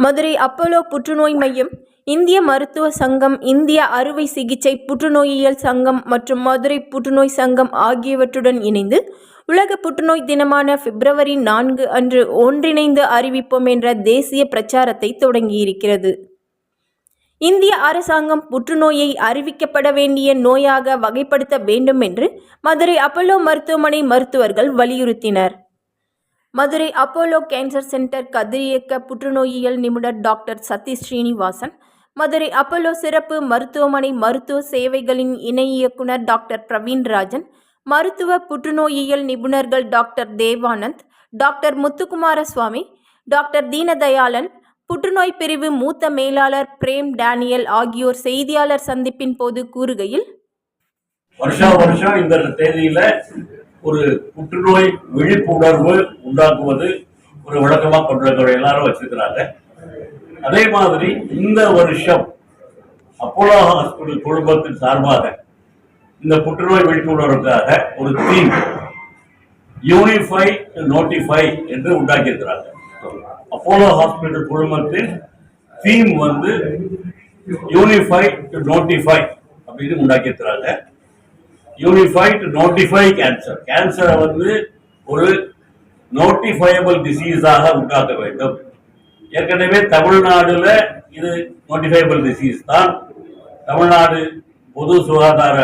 Madurai Apollo புற்றுநோய் மையம் இந்திய மருத்துவ சங்கம் இந்திய அறுவை சிகிச்சை புற்றுநோயியல் சங்கம் மற்றும் மதுரை புற்றுநோய் சங்கம் ஆகியவற்றுடன் இணைந்து உலக புற்றுநோய் தினமான பிப்ரவரி நான்கு அன்று ஒன்றிணைந்து அறிவிப்போம் என்ற தேசிய பிரச்சாரத்தை தொடங்கியிருக்கிறது. இந்திய அரசாங்கம் புற்றுநோயை அறிவிக்கப்பட வேண்டிய நோயாக வகைப்படுத்த வேண்டும் என்று மதுரை அப்பல்லோ மருத்துவமனை மருத்துவர்கள் வலியுறுத்தினர். மதுரை அப்போலோ கேன்சர் சென்டர் கதிரியக்க புற்றுநோயியல் நிபுணர் டாக்டர் சதீஷ் ஸ்ரீனிவாசன் மதுரை அப்போலோ சிறப்பு மருத்துவமனை மருத்துவ சேவைகளின் இணை இயக்குனர் டாக்டர் பிரவீன்ராஜன் மருத்துவ புற்றுநோயியல் நிபுணர்கள் doctor Devanand doctor Muthukumaraswamy doctor Deenadayalan புற்றுநோய் பிரிவு மூத்த மேலாளர் பிரேம் டேனியல் ஆகியோர் செய்தியாளர் சந்திப்பின் போது கூறுகையில் வருஷம் வருஷம் இந்த தேதியில ஒரு புற்றுநோய் விழிப்புணர்வு உண்டாக்குவது ஒரு வழக்கமா கொண்டு எல்லாரும் வச்சிருக்கிறாங்க. அதே மாதிரி இந்த வருஷம் அப்போலோ ஹாஸ்பிட்டல் குழுமத்தின் சார்பாக இந்த புற்றுநோய் விழிப்புணர்வுக்காக ஒரு தீம் யூனிஃபை நோட்டிஃபை என்று உண்டாக்கியிருக்கிறாங்க. அப்போலோ ஹாஸ்பிட்டல் குழுமத்தின் தீம் வந்து யூனிஃபை டு நோட்டிஃபை அப்படின்னு உண்டாக்கியிருக்கிறாங்க. யூனிஃபைட் நோட்டிஃபை கேன்சர் கேன்சரை வந்து ஒரு நோட்டிஃபையபிள் டிசீஸாக உண்டாக்க வேண்டும். ஏற்கனவே தமிழ்நாடுல இது நோட்டிஃபையபிள் டிசீஸ் தான். தமிழ்நாடு பொது சுகாதார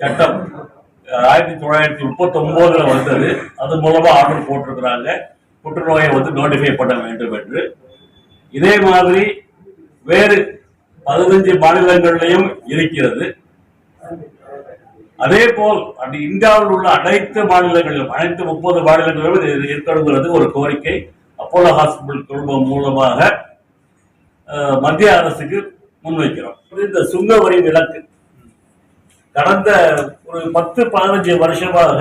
சட்டம் ஆயிரத்தி தொள்ளாயிரத்தி முப்பத்தி ஒன்பதுல வந்தது. அது மூலமா ஆர்டர் போட்டிருக்கிறாங்க. புற்றுநோயை வந்து நோட்டிஃபை பண்ண வேண்டும் என்று. இதே மாதிரி வேறு பதினஞ்சு மாநிலங்களிலையும் இருக்கிறது. அதே போல் அப்படி இந்தியாவில் உள்ள அனைத்து மாநிலங்களிலும் அனைத்து முப்பது மாநிலங்களிலும் இது இருக்கணுங்கிறது ஒரு கோரிக்கை. அப்போலோ ஹாஸ்பிட்டல் குழுமம் மூலமாக மத்திய அரசுக்கு முன்வைக்கிறோம். இந்த சுங்க வரி விலக்கு கடந்த ஒரு பத்து பதினஞ்சு வருஷமாக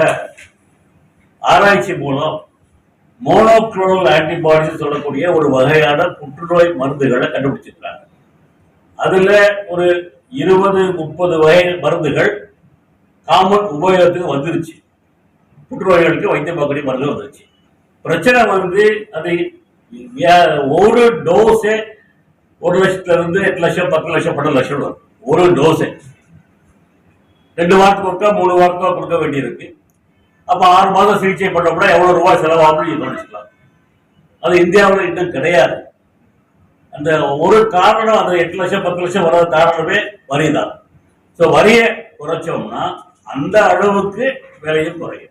ஆராய்ச்சி மூலம் மோனோக்ளோனல் ஆன்டிபாடிஸ் சொல்லக்கூடிய ஒரு வகையான புற்றுநோய் மருந்துகளை கண்டுபிடிச்சிருக்காங்க அதுல ஒரு இருபது முப்பது வகை மருந்துகள் காமன் உபயோகத்துக்கு வந்துருச்சு. புற்றுநோய்களுக்கு வைத்தியம் பார்க்கக்கூடிய மருந்து வந்துருச்சு. பிரச்சனை வந்து அது ஒரு டோஸே ஒரு லட்சத்துல இருந்து எட்டு லட்சம் பத்து லட்சம் பன்னெண்டு லட்சம் வரும். ஒரு டோஸே ரெண்டு வாரத்துக்கு ஒருக்கா மூணு வாரத்துக்கு கொடுக்க வேண்டியிருக்கு. அப்போ ஆறு மாதம் சிகிச்சை பண்ணோம்னா எவ்வளோ ரூபாய் செலவாகும் நீங்கள் நினச்சிக்கலாம் அது இந்தியாவில் இன்னும் கிடையாது. அந்த ஒரு காரணம் அந்த எட்டு லட்சம் பத்து லட்சம் வர காரணமே வரி தான். ஸோ வரியை குறைச்சோம்னா அந்த அளவுக்கு விலையும் குறையும்.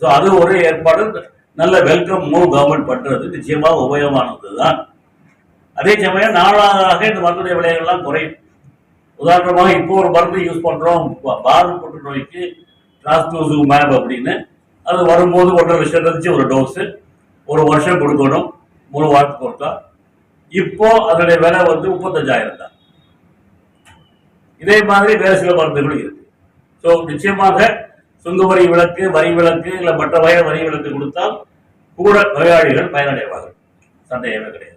ஸோ அது ஒரு ஏற்பாடு. நல்ல வெல்கம் மூவ் கவர்மெண்ட் பண்ணுறது நிச்சயமாக உபயோகமானது தான் அதே சமயம் நாளாக இந்த மருந்துடைய விலைகள்லாம் குறையும். உதாரணமாக இப்போ ஒரு மருந்து யூஸ் பண்றோம். பா- பாரு டிராஸ்டோசு மேப் அப்படின்னு. அது வரும்போது ஒன்றரை லட்சம் இருந்துச்சு ஒரு டோஸு ஒரு வருஷம் கொடுக்கணும். மூணு வாரத்துக்கு கொடுத்தா. இப்போ அதனுடைய விலை வந்து முப்பத்தஞ்சாயிரம் தான். இதே மாதிரி வேறு சில மருந்துகளும் இருக்கு. ஸோ நிச்சயமாக சுங்க வரி விலக்கு வரி விலக்கு இல்லை மற்ற வகை வரி விலக்கு கொடுத்தால் கூட நோயாளிகள் பயனடைவார்கள். சந்தேகமே கிடையாது.